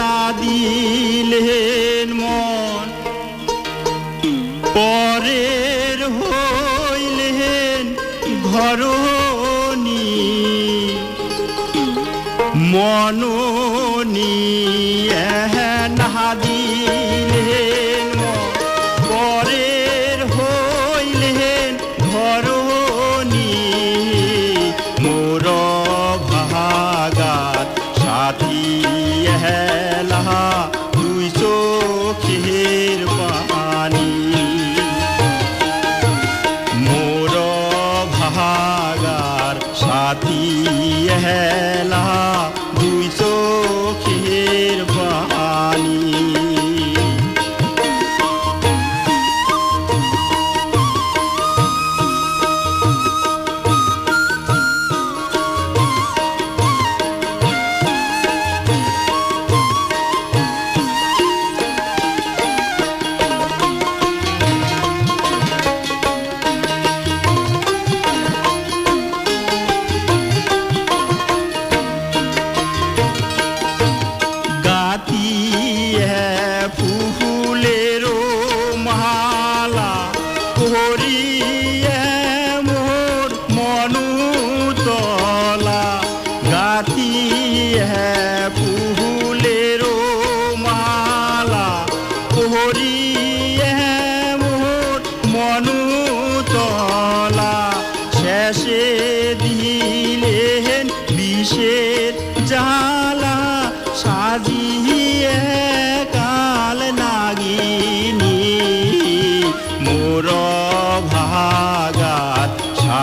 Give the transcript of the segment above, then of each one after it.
না দিলেন মন। পরের হইলেন ঘরনি মননিয়া না দিলেন মোর মনু তলা গাতি হ্যাঁ ফুলেরো মালা করি মোর মনু তলা শেষে দিলেন বিষের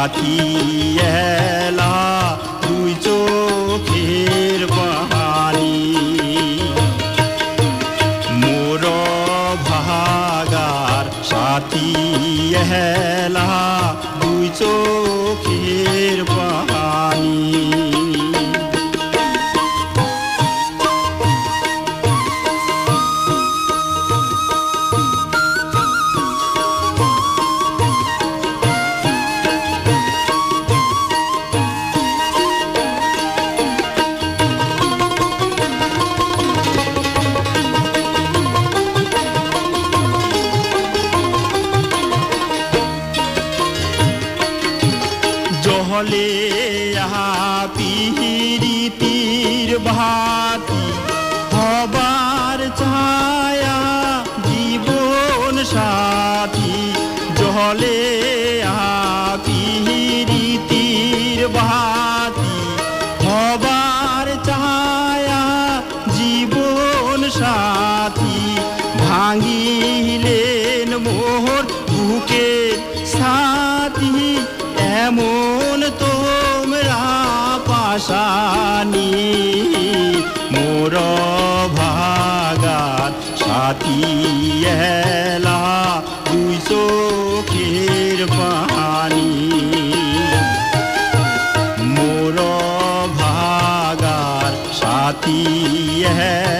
সাথী এলা দুই চোখের পানি মোর ভাগার সাথী হেলা দুই চোখের জহলে পিহিরিতির ভাতি হবার ছায়া জীবন সাথী জীবন সাথী ভাঙিলেন পাশানি মোর ভাগাত সাথী এলা দুই চোখের পানি। মোর ভাগার সাথী চোখ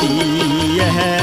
आती है